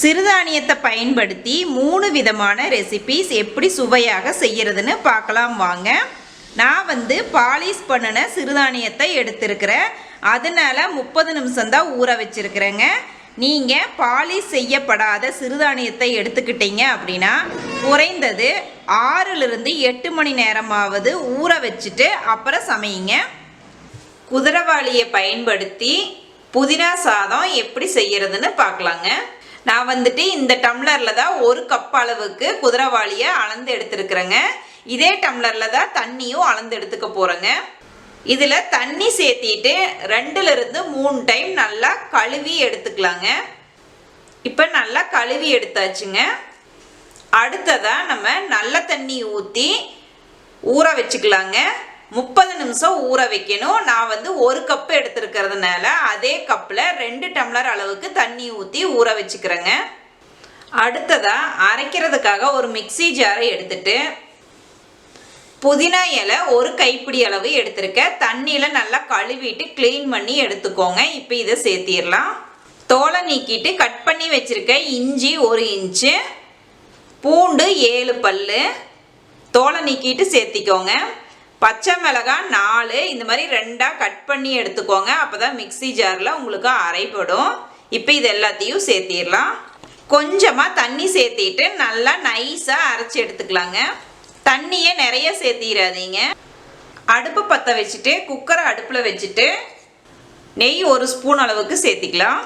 சிறுதானியத்தை பயன்படுத்தி மூணு விதமான ரெசிபீஸ் எப்படி சுவையாக செய்கிறதுன்னு பார்க்கலாம் வாங்க. நான் வந்து பாலிஷ் பண்ணின சிறுதானியத்தை எடுத்திருக்கிறேன். அதனால முப்பது நிமிஷம் தான் ஊற வச்சிருக்கிறேங்க. நீங்கள் பாலிஷ் செய்யப்படாத சிறுதானியத்தை எடுத்துக்கிட்டீங்க அப்படின்னா குறைந்தது ஆறிலிருந்து எட்டு மணி நேரமாவது ஊற வச்சுட்டு அப்புறம் சமையுங்க. குதிரவாளியை பயன்படுத்தி புதினா சாதம் எப்படி செய்கிறதுன்னு பார்க்கலாங்க. நான் வந்துட்டு இந்த டம்ளரில் தான் ஒரு கப் அளவுக்கு குதிரவாளியை அளந்து எடுத்துருக்குறேங்க. இதே டம்ளரில் தான் தண்ணியும் அளந்து எடுத்துக்க போகிறேங்க இதில் தண்ணி சேர்த்திட்டு ரெண்டுலேருந்து மூணு டைம் நல்லா கழுவி எடுத்துக்கலாங்க. இப்போ நல்லா கழுவி எடுத்தாச்சுங்க. அடுத்ததாக நம்ம நல்ல தண்ணி ஊற்றி ஊற வச்சுக்கலாங்க. முப்பது நிமிஷம் ஊற வைக்கணும். நான் வந்து ஒரு கப்பு எடுத்துருக்கிறதுனால அதே கப்பில் ரெண்டு டம்ளர் அளவுக்கு தண்ணி ஊற்றி ஊற வச்சுக்கிறேங்க. அடுத்ததாக அரைக்கிறதுக்காக ஒரு மிக்ஸி ஜாரை எடுத்துட்டு புதினா இலை ஒரு கைப்பிடி அளவு எடுத்துருக்கேன். தண்ணியில் நல்லா கழுவிட்டு க்ளீன் பண்ணி எடுத்துக்கோங்க. இப்போ இதை சேர்த்திடலாம். தோலை நீக்கிட்டு கட் பண்ணி வச்சுருக்க இஞ்சி ஒரு இன்ச்சு பூண்டு ஏழு பல்லு. தோலை நீக்கிட்டு சேர்த்திக்கோங்க. பச்சை மிளகாய் நாலு இந்த மாதிரி ரெண்டாக கட் பண்ணி எடுத்துக்கோங்க. அப்போ தான் மிக்ஸி ஜாரில் உங்களுக்கு அரைப்படும். இப்போ இது எல்லாத்தையும் சேர்த்திடலாம். கொஞ்சமாக தண்ணி சேர்த்திட்டு நல்லா நைஸாக அரைச்சி எடுத்துக்கலாங்க. தண்ணியே நிறைய சேர்த்திடாதீங்க. அடுப்பு பற்ற வச்சுட்டு குக்கரை அடுப்பில் வச்சுட்டு நெய் ஒரு ஸ்பூன் அளவுக்கு சேர்த்திக்கலாம்.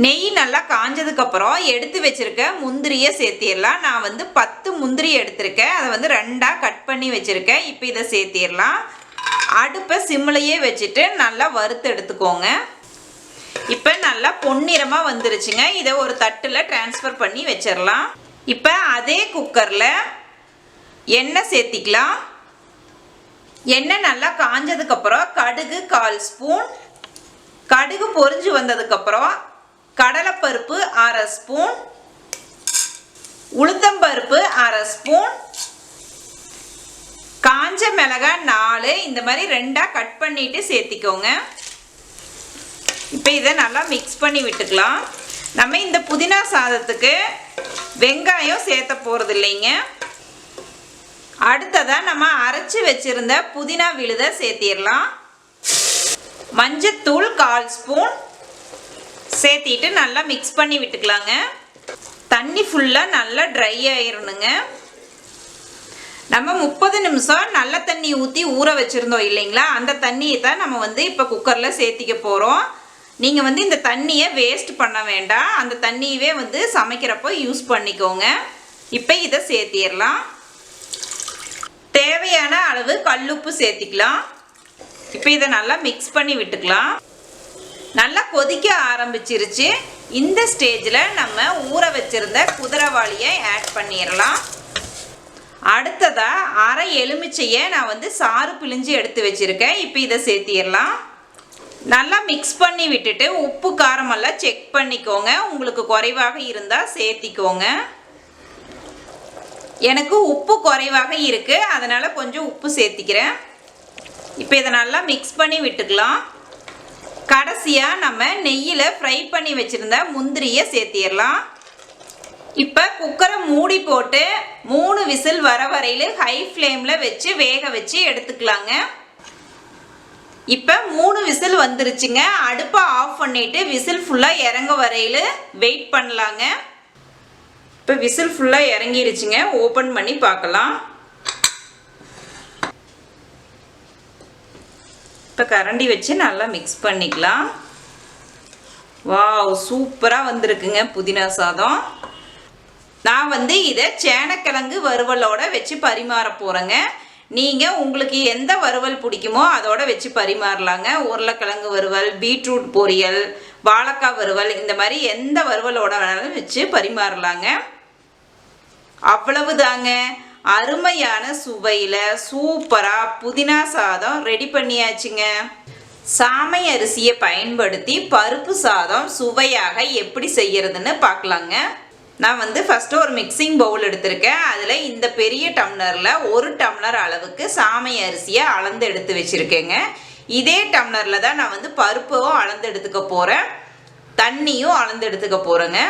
நெய் நல்லா காஞ்சதுக்கப்புறம் எடுத்து வச்சுருக்க முந்திரியை சேர்த்திடலாம். நான் வந்து பத்து முந்திரி எடுத்திருக்கேன். அதை வந்து ரெண்டாக கட் பண்ணி வச்சுருக்கேன். இப்போ இதை சேர்த்திடலாம். அடுப்பை சிம்லையே வச்சுட்டு நல்லா வறுத்து எடுத்துக்கோங்க. இப்போ நல்லா பொன்னிறமாக வந்துருச்சுங்க. இதை ஒரு தட்டில் ட்ரான்ஸ்ஃபர் பண்ணி வச்சிடலாம். இப்போ அதே குக்கரில் எண்ணெய் சேர்த்திக்கலாம். எண்ணெய் நல்லா காஞ்சதுக்கப்புறம் கடுகு கால் ஸ்பூன். கடுகு பொறிஞ்சு வந்ததுக்கப்புறம் கடலைப்பருப்பு அரை ஸ்பூன் உளுத்தம்பருப்பு அரை ஸ்பூன் காஞ்ச மிளகாய் நாலு இந்த மாதிரி ரெண்டாக கட் பண்ணிட்டு சேர்த்திக்கோங்க. இப்போ இதை நல்லா மிக்ஸ் பண்ணி விட்டுக்கலாம். நம்ம இந்த புதினா சாதத்துக்கு வெங்காயம் சேர்த்த போகிறது இல்லைங்க. அடுத்ததாக நம்ம அரைச்சி வச்சுருந்த புதினா விழுதை சேர்த்திடலாம். மஞ்சத்தூள் கால் ஸ்பூன் சேர்த்திட்டு நல்லா மிக்ஸ் பண்ணி விட்டுக்கலாங்க. தண்ணி ஃபுல்லாக நல்லா ட்ரை ஆயிடணுங்க நம்ம முப்பது நிமிஷம் நல்ல தண்ணி ஊற்றி ஊற வச்சுருந்தோம் இல்லைங்களா? அந்த தண்ணியை தான் நம்ம வந்து இப்போ குக்கரில் சேர்த்திக்க போகிறோம் நீங்கள் வந்து இந்த தண்ணியை வேஸ்ட் பண்ண வேண்டாம். அந்த தண்ணியவே வந்து சமைக்கிறப்போ யூஸ் பண்ணிக்கோங்க. இப்போ இதை சேர்த்திடலாம். தேவையான அளவு கல்லுப்பு சேர்த்திக்கலாம். இப்போ இதை நல்லா மிக்ஸ் பண்ணி விட்டுக்கலாம். நல்லா கொதிக்க ஆரம்பிச்சிருச்சு. இந்த ஸ்டேஜில் நம்ம ஊற வச்சுருந்த குதிரவாளியை ஆட் பண்ணிடலாம். அடுத்ததாக அரை எலுமிச்சையை நான் வந்து சாறு பிழிஞ்சு எடுத்து வச்சுருக்கேன். இப்போ இதை சேர்த்திடலாம். நல்லா மிக்ஸ் பண்ணி விட்டுட்டு உப்பு காரமெல்லாம் செக் பண்ணிக்கோங்க. உங்களுக்கு குறைவாக இருந்தால் சேர்த்திக்கோங்க. எனக்கு உப்பு குறைவாக இருக்குது அதனால் கொஞ்சம் உப்பு சேர்த்திக்கிறேன். இப்போ இதை நல்லா மிக்ஸ் பண்ணி விட்டுக்கலாம். கடைசியாக நம்ம நெய்யில் ஃப்ரை பண்ணி வச்சுருந்த முந்திரியை சேர்த்திடலாம். இப்போ குக்கரை மூடி போட்டு மூணு விசில் வர வரையில் ஹை ஃப்ளேமில் வச்சு வேக வச்சு எடுத்துக்கலாங்க. இப்போ மூணு விசில் வந்துருச்சுங்க. அடுப்பை ஆஃப் பண்ணிவிட்டு விசில் ஃபுல்லாக இறங்க வரையில் வெயிட் பண்ணலாங்க. இப்போ விசில் ஃபுல்லாக இறங்கிருச்சுங்க. ஓப்பன் பண்ணி பார்க்கலாம். இப்போ கரண்டி வச்சு நல்லா மிக்ஸ் பண்ணிக்கலாம். வாவ் சூப்பராக வந்திருக்குங்க புதினா சாதம். நான் வந்து இதை சேனக்கிழங்கு வறுவலோட வச்சு பரிமாற போகிறேங்க நீங்கள் உங்களுக்கு எந்த வறுவல் பிடிக்குமோ அதோட வச்சு பரிமாறலாங்க. உருளைக்கிழங்கு வறுவல் பீட்ரூட் பொரியல் வாழைக்காய் வறுவல் இந்த மாதிரி எந்த வறுவலோட வேணாலும் வச்சு பரிமாறலாங்க. அவ்வளவு தாங்க அருமையான சுவையில் சூப்பராக புதினா சாதம் ரெடி பண்ணியாச்சுங்க. சாமை அரிசியை பயன்படுத்தி பருப்பு சாதம் சுவையாக எப்படி செய்யறதுன்னு பார்க்கலாங்க நான் வந்து ஃபஸ்ட்டு ஒரு மிக்சிங் பவுல் எடுத்திருக்கேன். அதில் இந்த பெரிய டம்ளரில் ஒரு டம்ளர் அளவுக்கு சாமை அரிசியை அளந்து எடுத்து வச்சுருக்கேங்க. இதே டம்ளரில் தான் நான் வந்து பருப்பும் அளந்து எடுத்துக்க போகிறேன் தண்ணியும் அளந்து எடுத்துக்க போகிறேங்க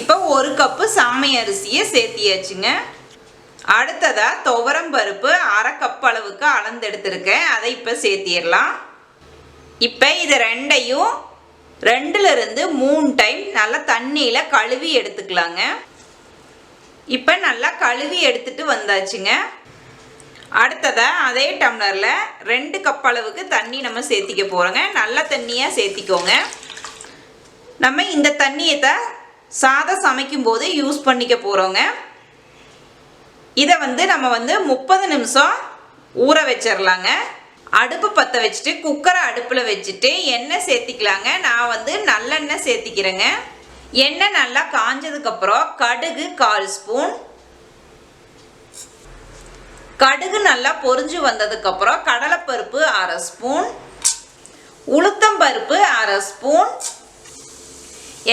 இப்போ ஒரு கப்பு சாமை அரிசியை சேர்த்தியாச்சுங்க. அடுத்ததா துவரம் பருப்பு அரை கப் அளவுக்கு அளந்து எடுத்திருக்கேன் அதை இப்போ சேர்த்திடலாம். இப்போ இது ரெண்டையும் ரெண்டுலேருந்து மூணு டைம் நல்லா தண்ணியில் கழுவி எடுத்துக்கலாங்க. இப்போ நல்லா கழுவி எடுத்துட்டு வந்தாச்சுங்க. அடுத்ததாக அதே டம்ளரில் ரெண்டு கப் அளவுக்கு தண்ணி நம்ம சேர்த்திக்க போகிறோங்க நல்ல தண்ணியாக சேர்த்திக்கோங்க. நம்ம இந்த தண்ணியை தான் சாதம் சமைக்கும்போது யூஸ் பண்ணிக்க போகிறோங்க இதை வந்து நம்ம வந்து முப்பது நிமிஷம் ஊற வச்சிடலாங்க அடுப்பு பற்ற வச்சுட்டு குக்கரை அடுப்பில் வச்சுட்டு எண்ணெய் சேர்த்திக்கலாங்க. நான் வந்து நல்லெண்ணெய் சேர்த்திக்கிறேங்க. எண்ணெய் நல்லா காஞ்சதுக்கப்புறம் கடுகு கால் ஸ்பூன். கடுகு நல்லா பொறிஞ்சு வந்ததுக்கப்புறம் கடலைப்பருப்பு அரை ஸ்பூன். உளுத்தம்பருப்பு அரை ஸ்பூன்.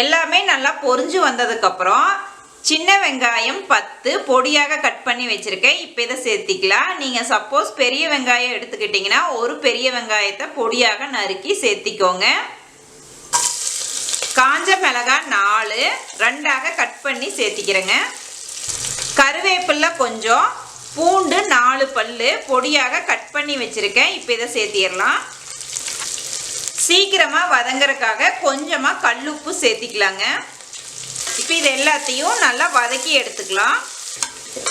எல்லாமே நல்லா பொரிஞ்சு வந்ததுக்கப்புறம் சின்ன வெங்காயம் பத்து பொடியாக கட் பண்ணி வச்சுருக்கேன். இப்போ இதை சேர்த்திக்கலாம். நீங்கள் சப்போஸ் பெரிய வெங்காயம் எடுத்துக்கிட்டிங்கன்னா ஒரு பெரிய வெங்காயத்தை பொடியாக நறுக்கி சேர்த்திக்கோங்க. காஞ்ச மிளகாய் நாலு ரெண்டாக கட் பண்ணி சேர்த்திக்கிறேங்க. கருவேப்பிலை கொஞ்சம் பூண்டு நாலு பல்லு பொடியாக கட் பண்ணி வச்சுருக்கேன். இப்போ இதை சேர்த்திடலாம். சீக்கிரமாக வதங்குறக்காக கொஞ்சமாக கல்லுப்பு சேர்த்திக்கலாங்க. இப்போ இது எல்லாத்தையும் நல்லா வதக்கி எடுத்துக்கலாம்.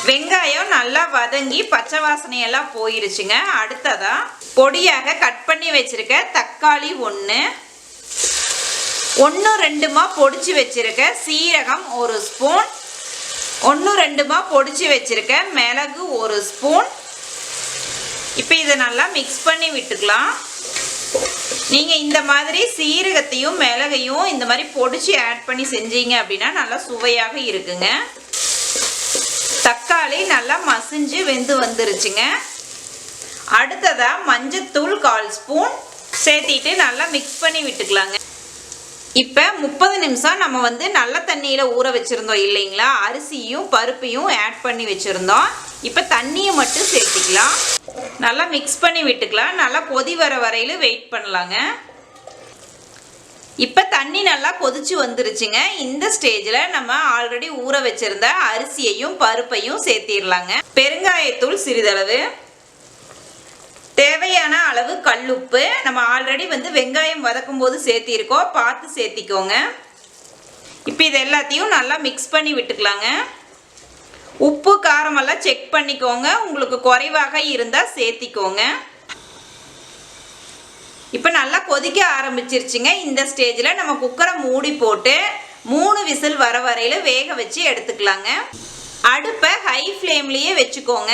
வெங்காயம் நல்லா வதங்கி பச்சை வாசனையெல்லாம் போயிருச்சுங்க. அடுத்ததாக பொடியாக கட் பண்ணி வச்சுருக்க தக்காளி ஒன்று ஒன்று ரெண்டுமா பொடிச்சு வச்சுருக்க சீரகம் ஒரு ஸ்பூன். ஒன்று ரெண்டுமா பொடிச்சு வச்சுருக்க மிளகு ஒரு ஸ்பூன். இப்போ இதை நல்லா மிக்ஸ் பண்ணி விட்டுக்கலாம். நீங்கள் இந்த மாதிரி சீரகத்தையும் மிளகையும் இந்த மாதிரி பொடிச்சு ஆட் பண்ணி செஞ்சீங்க அப்படின்னா நல்லா சுவையாக இருக்குங்க. தக்காளி நல்லா மசிஞ்சு வெந்து வந்துருச்சுங்க. அடுத்ததா மஞ்சத்தூள் கால் ஸ்பூன் சேர்த்திட்டு நல்லா மிக்ஸ் பண்ணி விட்டுக்கலாங்க. இப்போ முப்பது நிமிஷம் நம்ம வந்து நல்ல தண்ணியில் ஊற வச்சுருந்தோம் இல்லைங்களா? அரிசியும் பருப்பையும் ஆட் பண்ணி வச்சுருந்தோம். இப்போ தண்ணியை மட்டும் சேர்த்திக்கலாம். நல்லா மிக்ஸ் பண்ணி விட்டுக்கலாம். நல்லா கொதி வர வரையில் வெயிட் பண்ணலாங்க. இப்போ தண்ணி நல்லா கொதிச்சு வந்துருச்சுங்க. இந்த ஸ்டேஜில் நம்ம ஆல்ரெடி ஊற வச்சிருந்த அரிசியையும் பருப்பையும் சேர்த்திடலாங்க பெருங்காயத்தூள் சிறிதளவு. தேவையான அளவு கல்லுப்பு நம்ம ஆல்ரெடி வந்து வெங்காயம் வதக்கும் போது சேர்த்திருக்கோம். பார்த்து சேர்த்திக்கோங்க. இப்போ இது எல்லாத்தையும் நல்லா மிக்ஸ் பண்ணி விட்டுக்கலாங்க. உப்பு காரமெல்லாம் செக் பண்ணிக்கோங்க. உங்களுக்கு குறைவாக இருந்தால் சேர்த்திக்கோங்க. இப்போ நல்லா கொதிக்க ஆரம்பிச்சிருச்சுங்க. இந்த ஸ்டேஜில் நம்ம குக்கரை மூடி போட்டு மூணு விசில் வர வரையில் வேக வச்சு எடுத்துக்கலாங்க. அடுப்பை ஹை ஃப்ளேம்லேயே வச்சுக்கோங்க.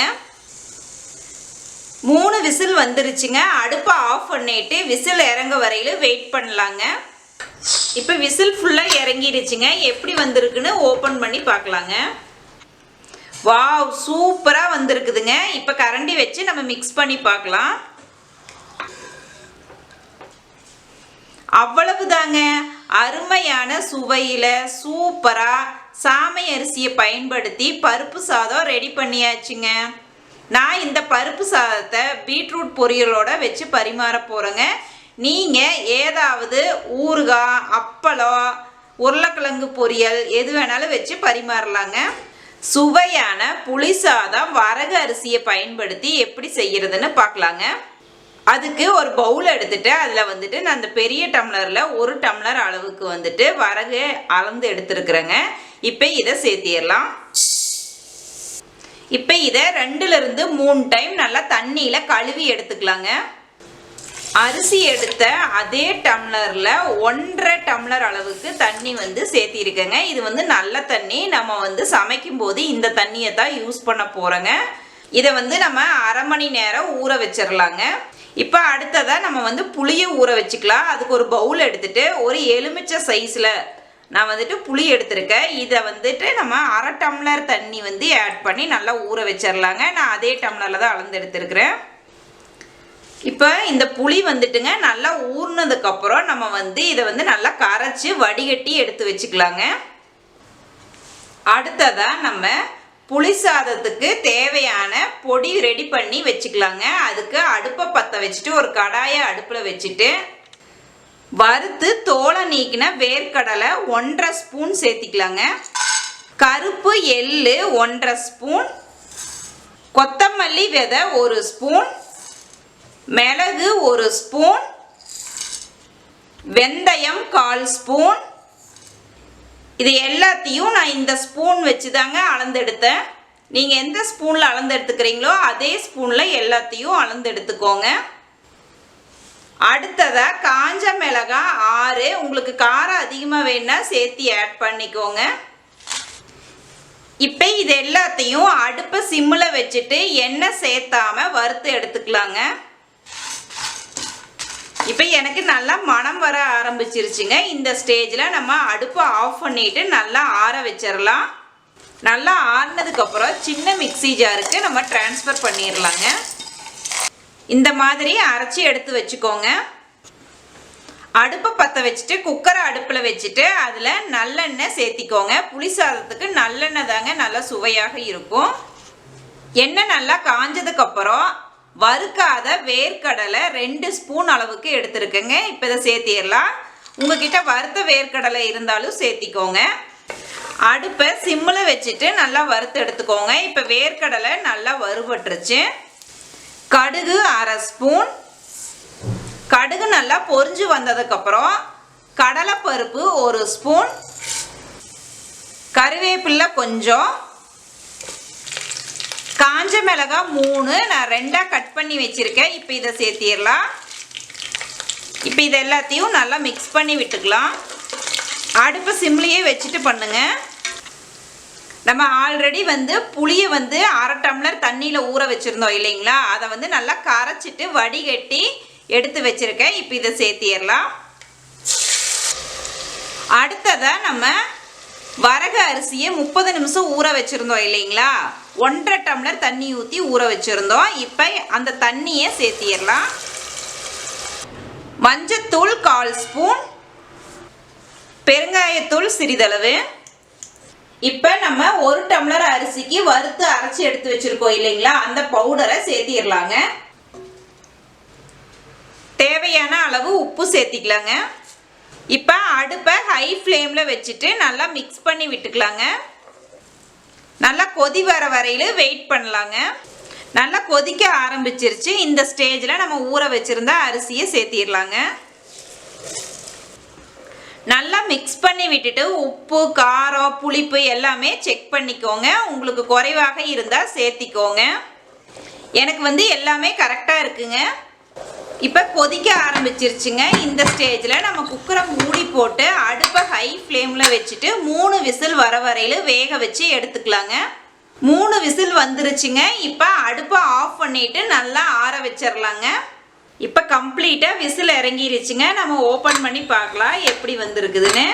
மூணு விசில் வந்துருச்சுங்க. அடுப்பை ஆஃப் பண்ணிட்டு விசில் இறங்க வரையில் வெயிட் பண்ணலாங்க. இப்போ விசில் ஃபுல்லாக இறங்கிடுச்சுங்க. எப்படி வந்திருக்குன்னு ஓப்பன் பண்ணி பார்க்கலாங்க. வாவ் சூப்பராக வந்திருக்குதுங்க. இப்போ கரண்டி வச்சு நம்ம மிக்ஸ் பண்ணி பார்க்கலாம். அவ்வளவு தாங்க அருமையான சுவையில் சூப்பராக சாமை அரிசியை பயன்படுத்தி பருப்பு சாதம் ரெடி பண்ணியாச்சுங்க. நான் இந்த பருப்பு சாதத்தை பீட்ரூட் பொரியலோட வச்சு பரிமாற போகிறேங்க நீங்கள் ஏதாவது ஊறுகாய் அப்பளம் உருளைக்கிழங்கு பொரியல் எது வேணாலும் வச்சு பரிமாறலாங்க. சுவையான புளி சாதம் வரகு அரிசியை பயன்படுத்தி எப்படி செய்யறதுன்னு பார்க்கலாங்க. அதுக்கு ஒரு பவுல் எடுத்துட்டு அதில் வந்துட்டு நான் அந்த பெரிய டம்ளரில் ஒரு டம்ளர் அளவுக்கு வந்துட்டு வரகு அளந்து எடுத்துருக்குறேங்க. இப்போ இதை சேர்த்திடலாம். இப்போ இதை ரெண்டுலேருந்து மூணு டைம் நல்லா தண்ணியில் கழுவி எடுத்துக்கலாங்க. அரிசி எடுத்த அதே டம்ளரில் ஒன்றரை டம்ளர் அளவுக்கு தண்ணி வந்து சேர்த்திருக்கேங்க. இது வந்து நல்ல தண்ணி. நம்ம வந்து சமைக்கும் போது இந்த தண்ணியை தான் யூஸ் பண்ண போகிறோங்க இதை வந்து நம்ம அரை மணி நேரம் ஊற வச்சிடலாங்க இப்போ அடுத்ததாக நம்ம வந்து புளியை ஊற வச்சுக்கலாம். அதுக்கு ஒரு பவுல் எடுத்துகிட்டு ஒரு எலுமிச்சை சைஸில் நான் வந்துட்டு புளி எடுத்திருக்கேன். இதை வந்துட்டு நம்ம அரை டம்ளர் தண்ணி வந்து ஆட் பண்ணி நல்லா ஊற வச்சிடலாங்க நான் அதே டம்ளரில் தான் அளந்து எடுத்துருக்கிறேன். இப்போ இந்த புளி வந்துட்டுங்க நல்லா ஊறினதுக்கப்புறம் நம்ம வந்து இதை வந்து நல்லா கரைச்சி வடிகட்டி எடுத்து வச்சுக்கலாங்க. அடுத்ததாக நம்ம புளி சாதத்துக்கு தேவையான பொடி ரெடி பண்ணி வச்சுக்கலாங்க. அதுக்கு அடுப்பை பற்ற வச்சுட்டு ஒரு கடாயை அடுப்பில் வச்சுட்டு வறுத்து தோலை நீக்கின வேர்க்கடலை ஒன்றரை ஸ்பூன் சேர்த்திக்கலாங்க. கருப்பு எள்ளு ஒன்றரை ஸ்பூன் கொத்தமல்லி விதை ஒரு ஸ்பூன் மிளகு ஒரு ஸ்பூன் வெந்தயம் கால் ஸ்பூன். இது எல்லாத்தையும் நான் இந்த ஸ்பூன் வச்சு தாங்க அளந்தெடுத்தேன். நீங்கள் எந்த ஸ்பூனில் அளந்து எடுத்துக்கிறீங்களோ அதே ஸ்பூனில் எல்லாத்தையும் அளந்து எடுத்துக்கோங்க காஞ்ச மிளகாய் ஆறு. உங்களுக்கு காரம் அதிகமாக வேணால் சேர்த்து ஆட் பண்ணிக்கோங்க. இப்போ இது எல்லாத்தையும் அடுப்பை சிம்மில் வச்சுட்டு எண்ணெய் சேர்த்தாம வறுத்து எடுத்துக்கலாங்க. இப்போ எனக்கு நல்லா மனம் வர ஆரம்பிச்சிருச்சுங்க. இந்த ஸ்டேஜில் நம்ம அடுப்பை ஆஃப் பண்ணிட்டு நல்லா ஆற வச்சிடலாம் நல்லா ஆறினதுக்கப்புறம் சின்ன மிக்ஸி ஜாருக்கு நம்ம ட்ரான்ஸ்ஃபர் பண்ணிடலாங்க இந்த மாதிரி அரைச்சி எடுத்து வச்சுக்கோங்க. அடுப்பை பற்ற வச்சுட்டு குக்கரை அடுப்பில் வச்சுட்டு அதில் நல்லெண்ணெய் சேர்த்திக்கோங்க. புளி சாதத்துக்கு நல்லெண்ணெய் தாங்க நல்லா சுவையாக இருக்கும். எண்ணெய் நல்லா காஞ்சதுக்கப்புறம் வறுக்காத வேர்க்கடலை ரெண்டு ஸ்பூன் அளவுக்கு எடுத்துருக்கேங்க. இப்போ இதை சேர்த்திடலாம். உங்ககிட்ட வறுத்த வேர்க்கடலை இருந்தாலும் சேர்த்திக்கோங்க. அடுப்பை சிம்மில் வச்சுட்டு நல்லா வறுத்து எடுத்துக்கோங்க. இப்போ வேர்க்கடலை நல்லா வறுபட்டுருச்சு. கடுகு அரை ஸ்பூன். கடுகு நல்லா பொரிஞ்சு வந்ததுக்கப்புறம் கடலைப்பருப்பு ஒரு ஸ்பூன். கருவேப்பில்லை கொஞ்சம். காஞ்ச மிளகா மூணு நான் ரெண்டாக கட் பண்ணி வச்சுருக்கேன். இப்போ இதை சேர்த்திடலாம். இப்போ இது எல்லாத்தையும் நல்லா மிக்ஸ் பண்ணி விட்டுக்கலாம். அடுப்பு சிம்லேயே வச்சுட்டு பண்ணுங்க. நம்ம ஆல்ரெடி வந்து புளியை வந்து அரை டம்ளர் தண்ணியில் ஊற வச்சுருந்தோம் இல்லைங்களா? அதை வந்து நல்லா கரைச்சிட்டு வடிகட்டி எடுத்து வச்சுருக்கேன். இப்போ இதை சேர்த்திடலாம். அடுத்ததாக நம்ம வரகு அரிசியை முப்பது நிமிஷம் ஊற வச்சுருந்தோம் இல்லைங்களா? ஒன்றரை டம்ளர் தண்ணி ஊற்றி ஊற வச்சுருந்தோம். இப்போ அந்த தண்ணியை சேர்த்திடலாம். மஞ்சத்தூள் கால் ஸ்பூன். பெருங்காயத்தூள் சிறிதளவு. இப்போ நம்ம ஒரு டம்ளர் அரிசிக்கு வறுத்து அரைச்சி எடுத்து வச்சுருக்கோம் இல்லைங்களா? அந்த பவுடரை சேர்த்திடலாங்க. தேவையான அளவு உப்பு சேர்த்திக்கலாங்க. இப்போ அடுப்பை ஹை ஃப்ளேமில் வச்சுட்டு நல்லா மிக்ஸ் பண்ணி விட்டுக்கலாங்க. நல்லா கொதி வர வரையில் வெயிட் பண்ணலாங்க. நல்லா கொதிக்க ஆரம்பிச்சிருச்சு. இந்த ஸ்டேஜில் நம்ம ஊற வச்சுருந்த அரிசியை சேர்த்திடலாங்க. நல்லா மிக்ஸ் பண்ணி விட்டுட்டு உப்பு காரம் புளிப்பு எல்லாமே செக் பண்ணிக்கோங்க. உங்களுக்கு குறைவாக இருந்தால் சேர்த்திக்கோங்க. எனக்கு வந்து எல்லாமே கரெக்டாக இருக்குங்க. இப்போ கொதிக்க ஆரம்பிச்சிருச்சுங்க. இந்த ஸ்டேஜில் நம்ம குக்கரை மூடி போட்டு அடுப்பை ஹை ஃப்ளேமில் வச்சுட்டு மூணு விசில் வர வரையில் வேக வச்சு எடுத்துக்கலாங்க. மூணு விசில் வந்துருச்சுங்க. இப்போ அடுப்பை ஆஃப் பண்ணிட்டு நல்லா ஆற வச்சிடலாங்க இப்போ கம்ப்ளீட்டாக விசில் இறங்கிருச்சுங்க. நம்ம ஓப்பன் பண்ணி பார்க்கலாம் எப்படி வந்திருக்குதுன்னு.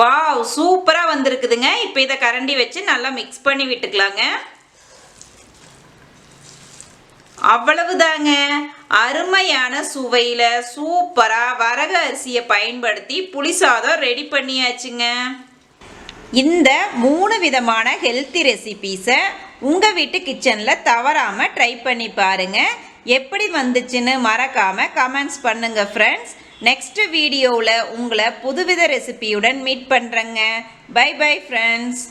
வாவ் சூப்பராக வந்திருக்குதுங்க. இப்போ இதை கரண்டி வச்சு நல்லா மிக்ஸ் பண்ணி விட்டுக்கலாங்க. அவ்வளவுதாங்க. அருமையான சுவையில் சூப்பராக வரக அரிசியை பயன்படுத்தி புளி சாதம் ரெடி பண்ணியாச்சுங்க. இந்த மூணு விதமான ஹெல்த்தி ரெசிபீஸை உங்கள் வீட்டு கிச்சனில் தவறாமல் ட்ரை பண்ணி பாருங்கள் எப்படி வந்துச்சுன்னு மறக்காமல் கமெண்ட்ஸ் பண்ணுங்கள் ஃப்ரெண்ட்ஸ் நெக்ஸ்ட் வீடியோவில் உங்களை புதுவித ரெசிபியுடன் மீட் பண்ணுறேங்க பை பை ஃப்ரெண்ட்ஸ்